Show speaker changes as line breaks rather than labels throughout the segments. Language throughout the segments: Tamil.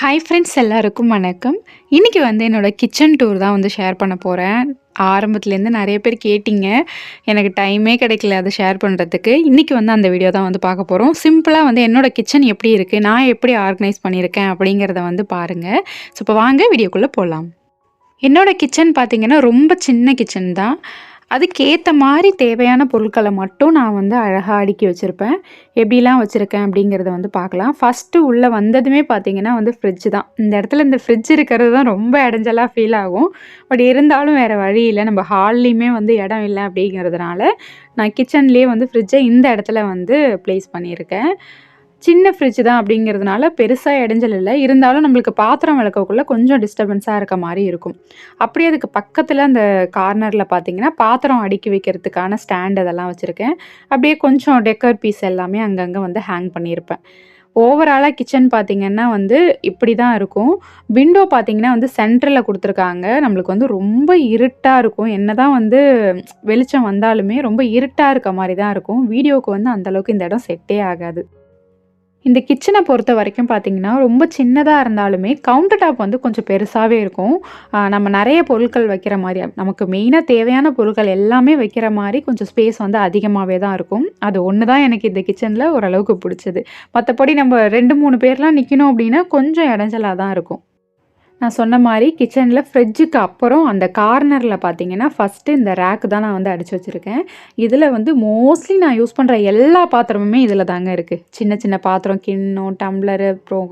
ஹாய் ஃப்ரெண்ட்ஸ் எல்லாருக்கும் வணக்கம். இன்றைக்கி வந்து என்னோடய கிச்சன் டூர் தான் வந்து ஷேர் பண்ண போகிறேன் ஆரம்பத்துலேருந்து நிறைய பேர் கேட்டிங்க. எனக்கு டைமே கிடைக்கல அதை ஷேர் பண்ணுறதுக்கு இன்றைக்கி வந்து அந்த வீடியோ தான் வந்து பார்க்க போகிறோம் சிம்பிளாக வந்து என்னோடய கிச்சன் எப்படி இருக்குது நான் எப்படி ஆர்கனைஸ் பண்ணியிருக்கேன் அப்படிங்கிறத வந்து பாருங்கள் ஸோ இப்போ வாங்க வீடியோக்குள்ளே போகலாம் என்னோடய கிச்சன் பார்த்திங்கன்னா ரொம்ப சின்ன கிச்சன் தான். அதுக்கேற்ற மாதிரி தேவையான பொருட்களை மட்டும் நான் வந்து அழகாக அடுக்கி வச்சுருப்பேன். எப்படிலாம் வச்சுருக்கேன் அப்படிங்கிறத வந்து பார்க்கலாம். ஃபஸ்ட்டு உள்ளே வந்ததுமே பார்த்தீங்கன்னா வந்து ஃப்ரிட்ஜ் தான். இந்த இடத்துல இந்த ஃப்ரிட்ஜ் இருக்கிறது தான் ரொம்ப இடைஞ்சலாக ஃபீல் ஆகும். பட் இருந்தாலும் வேறு வழி இல்லை. நம்ம ஹால்லையுமே வந்து இடம் இல்லை அப்படிங்கிறதுனால நான் கிச்சன்லேயே வந்து ஃப்ரிட்ஜை இந்த இடத்துல வந்து ப்ளேஸ் பண்ணியிருக்கேன். சின்ன ஃப்ரிட்ஜ் தான் அப்படிங்கிறதுனால பெருசாக இடைஞ்சல் இல்லை. இருந்தாலும் நம்மளுக்கு பாத்திரம் விளக்கக்குள்ளே கொஞ்சம் டிஸ்டர்பன்ஸாக இருக்க மாதிரி இருக்கும். அப்படியே அதுக்கு பக்கத்தில் அந்த கார்னரில் பார்த்தீங்கன்னா பாத்திரம் அடுக்கி வைக்கிறதுக்கான ஸ்டாண்ட் அதெல்லாம் வச்சுருக்கேன். அப்படியே கொஞ்சம் டெக்கர் பீஸ் எல்லாமே அங்கங்கே வந்து ஹேங் பண்ணியிருப்பேன். ஓவராலாக கிச்சன் பார்த்திங்கன்னா வந்து இப்படி தான் இருக்கும். விண்டோ பார்த்திங்கன்னா வந்து சென்டரில் கொடுத்துருக்காங்க. நம்மளுக்கு வந்து ரொம்ப இருட்டாக இருக்கும். என்ன தான் வந்து வெளிச்சம் வந்தாலுமே ரொம்ப இருட்டாக இருக்க மாதிரி தான் இருக்கும் வீடியோவுக்கு வந்து அந்தளவுக்கு இந்த இடம் செட்டே ஆகாது. இந்த கிச்சனை பொறுத்த வரைக்கும் பார்த்தீங்கன்னா ரொம்ப சின்னதாக இருந்தாலுமே கவுண்டர் டாப் வந்து கொஞ்சம் பெருசாகவே இருக்கும். நம்ம நிறைய பொருட்கள் வைக்கிற மாதிரி நமக்கு மெயினாக தேவையான பொருட்கள் எல்லாமே வைக்கிற மாதிரி கொஞ்சம் ஸ்பேஸ் வந்து அதிகமாகவே தான் இருக்கும். அது ஒன்று தான் எனக்கு இந்த கிச்சனில் ஓரளவுக்கு பிடிச்சது. மற்றபடி நம்ம ரெண்டு மூணு பேர்லாம் நிற்கணும் அப்படின்னா கொஞ்சம் இடைஞ்சலாக தான் இருக்கும். நான் சொன்ன மாதிரி கிச்சனில் ஃப்ரிட்ஜுக்கு அப்புறம் அந்த கார்னரில் பார்த்தீங்கன்னா ஃபஸ்ட்டு இந்த ரேக்கு தான் நான் வந்து அடித்து வச்சுருக்கேன். இதில் வந்து மோஸ்ட்லி நான் யூஸ் பண்ணுற எல்லா பாத்திரமுமே இதில் தாங்க இருக்குது சின்ன சின்ன பாத்திரம் கிண்ணம் டம்ளரு அப்புறம்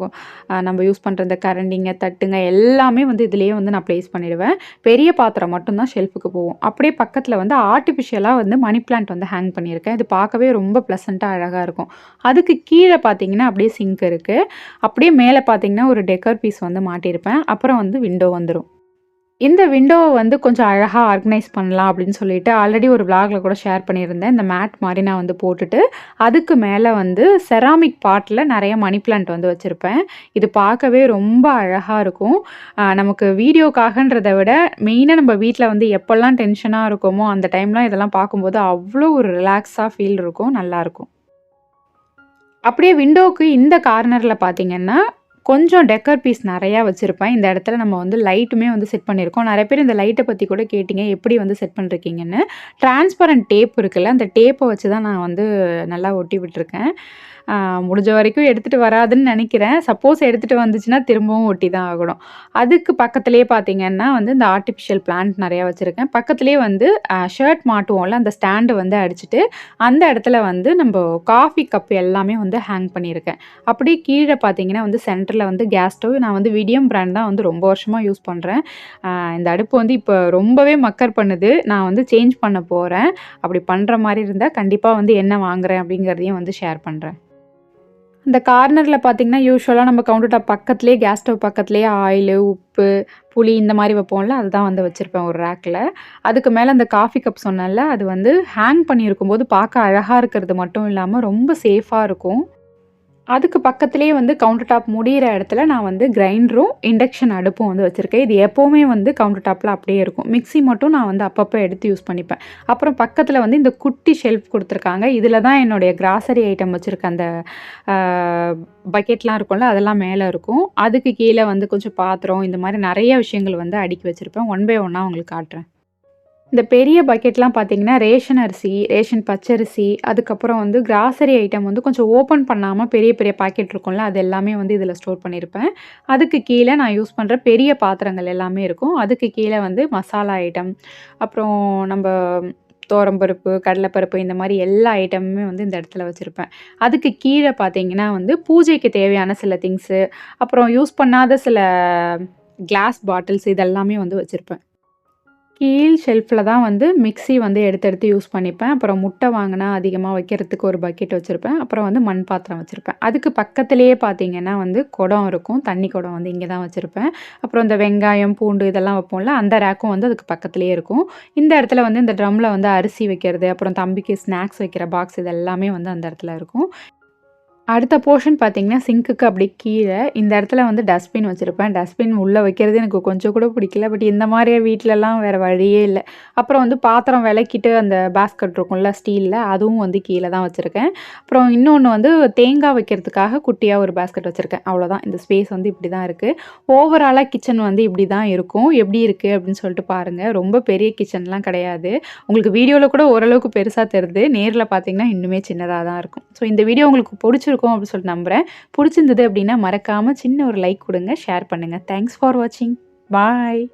நம்ம யூஸ் பண்ணுற இந்த கரண்டிங்க தட்டுங்க எல்லாமே வந்து இதுலேயே வந்து நான் ப்ளேஸ் பண்ணிடுவேன். பெரிய பாத்திரம் மட்டும்தான் ஷெல்ஃபுக்கு போகும். அப்படியே பக்கத்தில் வந்து ஆர்டிஃபிஷியலாக வந்து மணி பிளான்ட் வந்து ஹேங் பண்ணியிருக்கேன். இது பார்க்கவே ரொம்ப ப்ளசண்ட்டாக அழகாக இருக்கும். அதுக்கு கீழே பார்த்தீங்கன்னா அப்படியே சிங்க் இருக்குது அப்படியே மேலே பார்த்தீங்கன்னா ஒரு டெக்கர் பீஸ் வந்து மாட்டியிருப்பேன். அப்புறம் வந்து விண்டோ வந்துடும் இந்த விண்டோவை வந்து கொஞ்சம் அழகாக ஆர்கனைஸ் பண்ணலாம் அப்படின்னு சொல்லிட்டு ஆல்ரெடி ஒரு விளாகில் கூட ஷேர் பண்ணியிருந்தேன். இந்த மேட் மாதிரி நான் வந்து போட்டுட்டு அதுக்கு மேலே வந்து செராமிக் பாட்டில் நிறைய மணி பிளான்ட் வந்து வச்சுருப்பேன். இது பார்க்கவே ரொம்ப அழகாக இருக்கும். நமக்கு வீடியோக்காகன்றதை விட மெயினாக நம்ம வீட்டில் வந்து எப்போல்லாம் டென்ஷனாக இருக்கோமோ அந்த டைம்லாம் இதெல்லாம் பார்க்கும்போது அவ்வளோ ஒரு ரிலாக்ஸாக ஃபீல் இருக்கும் நல்லாயிருக்கும் அப்படியே விண்டோவுக்கு இந்த கார்னரில் பார்த்தீங்கன்னா கொஞ்சம் டெக்கர் பீஸ் நிறையா வச்சுருப்பேன். இந்த இடத்துல நம்ம வந்து லைட்டுமே வந்து செட் பண்ணியிருக்கோம். நிறைய பேர் இந்த லைட்டை பற்றி கூட கேட்டிங்க. எப்படி வந்து செட் பண்ணிருக்கீங்கன்னு. டிரான்ஸ்பரண்ட் டேப் இருக்குல்ல அந்த டேப்பை வச்சு தான் நான் வந்து நல்லா ஒட்டி விட்டுருக்கேன். முடிஞ்ச வரைக்கும் எடுத்துகிட்டு வராதுன்னு நினைக்கிறேன். சப்போஸ் எடுத்துகிட்டு வந்துச்சுன்னா திரும்பவும் ஒட்டி தான் ஆகணும். அதுக்கு பக்கத்துலேயே பார்த்தீங்கன்னா வந்து இந்த ஆர்டிஃபிஷியல் பிளான்ட் நிறையா வச்சுருக்கேன். பக்கத்துலேயே வந்து ஷர்ட் மாட்டுவோம்ல அந்த ஸ்டாண்டு வந்து அடிச்சுட்டு அந்த இடத்துல வந்து நம்ம காஃபி கப் எல்லாமே வந்து ஹேங் பண்ணியிருக்கேன். அப்படியே கீழே பார்த்தீங்கன்னா வந்து சென்டரில் வந்து கேஸ் ஸ்டவ் நான் வந்து விடியம் பிராண்ட் தான் வந்து ரொம்ப வருஷமாக யூஸ் பண்ணுறேன் இந்த அடுப்பு வந்து இப்போ ரொம்பவே மக்கர் பண்ணுது. நான் வந்து சேஞ்ச் பண்ண போகிறேன் அப்படி பண்ணுற மாதிரி இருந்தால் கண்டிப்பாக வந்து என்ன வாங்குறேன் அப்படிங்கிறதையும் வந்து ஷேர் பண்ணுறேன் இந்த கார்னரில் பார்த்தீங்கன்னா யூஸ்வலாக நம்ம கவுண்டர் டாப் பக்கத்துலேயே கேஸ் ஸ்டவ் பக்கத்துலேயே ஆயிலு உப்பு புளி இந்த மாதிரி வைப்போம்ல அதுதான் வந்து வச்சுருப்பேன் ஒரு ரேக்கில் அதுக்கு மேலே அந்த காஃபி கப் சொன்னேன்ல அது வந்து ஹேங் பண்ணியிருக்கும் போது பார்க்க அழகாக இருக்கிறது மட்டும் இல்லாமல் ரொம்ப சேஃபாக இருக்கும். அதுக்கு பக்கத்துலேயே வந்து கவுண்டர் டாப் முடிகிற இடத்துல நான் வந்து கிரைண்டரும் இண்டக்ஷன் அடுப்பும் வந்து வச்சுருக்கேன். இது எப்போவுமே வந்து கவுண்டர் டாப்பில் அப்படியே இருக்கும். மிக்சி மட்டும் நான் வந்து அப்பப்போ எடுத்து யூஸ் பண்ணிப்பேன். அப்புறம் பக்கத்தில் வந்து இந்த குட்டி ஷெல்ஃப் கொடுத்துருக்காங்க. இதில் தான் என்னுடைய கிராசரி ஐட்டம் வச்சுருக்க அந்த பக்கெட்லாம் இருக்கும்ல அதெல்லாம் மேலே இருக்கும். அதுக்கு கீழே வந்து கொஞ்சம் பாத்திரம் இந்த மாதிரி நிறைய விஷயங்கள் வந்து அடுக்கி வச்சுருப்பேன். ஒன் பை ஒன்னாக உங்களுக்கு காட்டுறேன். இந்த பெரிய பக்கெட்லாம் பார்த்தீங்கன்னா ரேஷன் அரிசி ரேஷன் பச்சரிசி அதுக்கப்புறம் வந்து கிராசரி ஐட்டம் வந்து கொஞ்சம் ஓப்பன் பண்ணாமல் பெரிய பெரிய பாக்கெட் இருக்கும்ல அது எல்லாமே வந்து இதில் ஸ்டோர் பண்ணியிருப்பேன் அதுக்கு கீழே நான் யூஸ் பண்ணுற பெரிய பாத்திரங்கள் எல்லாமே இருக்கும். அதுக்கு கீழே வந்து மசாலா ஐட்டம் அப்புறம் நம்ம தோரம்பருப்பு கடலைப்பருப்பு இந்த மாதிரி எல்லா ஐட்டமுமே வந்து இந்த இடத்துல வச்சுருப்பேன். அதுக்கு கீழே பார்த்தீங்கன்னா வந்து பூஜைக்கு தேவையான சில திங்ஸு அப்புறம் யூஸ் பண்ணாத சில கிளாஸ் பாட்டில்ஸ் இதெல்லாமே வந்து வச்சுருப்பேன். கீழ் ஷெல்ஃபில் தான் வந்து மிக்ஸி வந்து எடுத்து எடுத்து யூஸ் பண்ணிப்பேன். அப்புறம் முட்டை வாங்கினா அதிகமாக வைக்கிறதுக்கு ஒரு பக்கெட் வச்சுருப்பேன். அப்புறம் வந்து மண் பாத்திரம் வச்சுருப்பேன். அதுக்கு பக்கத்துலேயே பார்த்தீங்கன்னா வந்து குடம் இருக்கும். தண்ணி குடம் வந்து இங்கே தான் வச்சுருப்பேன். அப்புறம் இந்த வெங்காயம் பூண்டு இதெல்லாம் வைப்போம்ல அந்த ரேக்கும் வந்து அதுக்கு பக்கத்துலேயே இருக்கும். இந்த இடத்துல வந்து இந்த ட்ரம்மில் வந்து அரிசி வைக்கிறது அப்புறம் தம்பிக்கு ஸ்நாக்ஸ் வைக்கிற பாக்ஸ் இது எல்லாமே வந்து அந்த இடத்துல இருக்கும். அடுத்த போர்ஷன் பார்த்தீங்கன்னா, சிங்க்குக்கு அப்படி கீழே இந்த இடத்துல வந்து டஸ்ட்பின் வச்சுருப்பேன் டஸ்ட்பின் உள்ளே வைக்கிறது எனக்கு கொஞ்சம் கூட பிடிக்கல. பட் இந்த மாதிரியே வீட்டிலலாம் வேறு வழியே இல்லை அப்புறம் வந்து பாத்திரம் விளக்கிட்டு அந்த பேஸ்கட் இருக்கும்ல ஸ்டீலில் அதுவும் வந்து கீழே தான் வச்சுருக்கேன் அப்புறம் இன்னொன்று வந்து தேங்காய் வைக்கிறதுக்காக குட்டியாக ஒரு பேஸ்கட் வச்சுருக்கேன் அவ்வளோதான். இந்த ஸ்பேஸ் வந்து இப்படி தான் இருக்குது ஓவராலாக கிச்சன் வந்து இப்படி தான் இருக்கும். எப்படி இருக்குது அப்படின்னு சொல்லிட்டு பாருங்கள் ரொம்ப பெரிய கிச்சன்லாம் கிடையாது. உங்களுக்கு வீடியோவில் கூட ஓரளவுக்கு பெருசாக தெரியுது. நேரில் பார்த்தீங்கன்னா, இன்னுமே சின்னதாக தான் இருக்கும். ஸோ இந்த வீடியோ உங்களுக்கு பிடிச்சிருக்கும் அப்படின்னு சொல்லிட்டு நம்புறேன். புடிச்சிருந்தது அப்படின்னா மறக்காம சின்ன ஒரு லைக் கொடுங்க ஷேர் பண்ணுங்க. தேங்க்ஸ் ஃபார் வாட்சிங். பாய்.